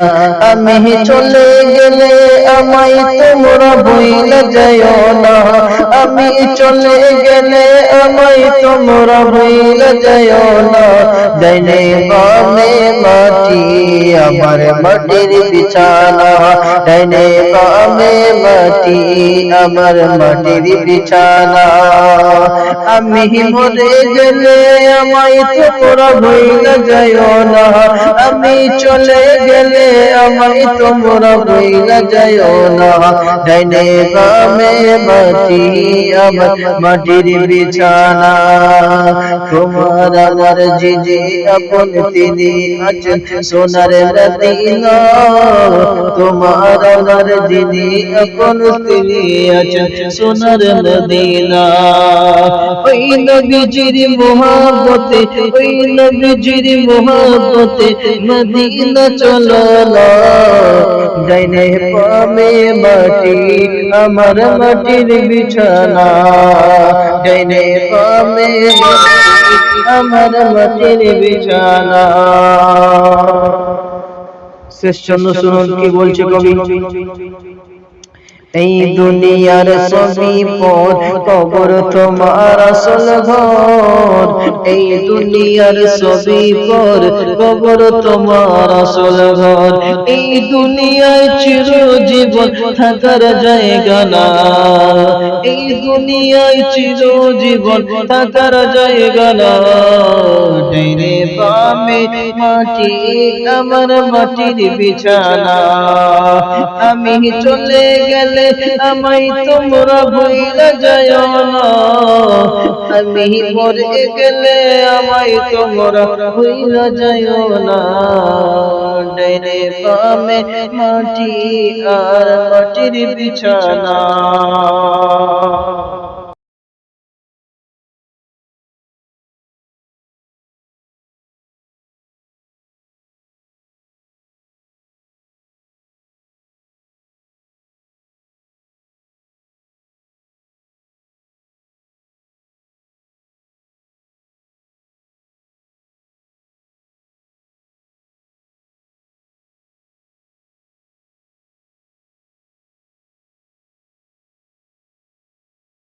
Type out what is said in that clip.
আমি চলে গেলে আমায় তোমরা বইলে যায় না। আমি চলে গেলে আমায় তোমরা ভুলে যাইও না। ডাইনে বামে মাটি, আমার মাটির বিছানা। ডাইনে বামে মাটি, আমার মাটির বিছানা। আমি মরে গেলে আমায় তোমরা ভুলে যাইও না। আমি চলে গেলে আমায় তোমরা ভুলে যাইও না। ডাইনে বামে মাটি আমার মাটির বিছানা। তোমার আমার জিজি আপন তিনি আছেন সোনার মদিনা। তোমার আমার যিনি আপন তিনি আছেন সোনার মদিনা। ওই নবীজির ওই নবীজির মদিনা চলো না। পামে মাটি, আমার মাটির বিছানা। ডাইনে পামে মাটি আমার মাটির বিছানা। শেষ চন্দ্র শুনুন কি বলছে কবি? এই দুনিয়ার সবই পর কবর তোমার আসল ঘর। এই দুনিয়ার সবই পর কবর তোমার আসল ঘর। এই দুনিয়ায় চির জীবন থাকার জায়গা না। এই দুনিয়ায় চির জীবন থাকার জায়গা না। বামে মাটি, আমার মাটির বিছানা। আমি চলে গেলে আমায় তোমরা ভুলে যায় না। আমি মরে গেলে আমায় তোমরা ভুলে যায় না। ডাইনে বামে মাটি আর মাটির বিছানা।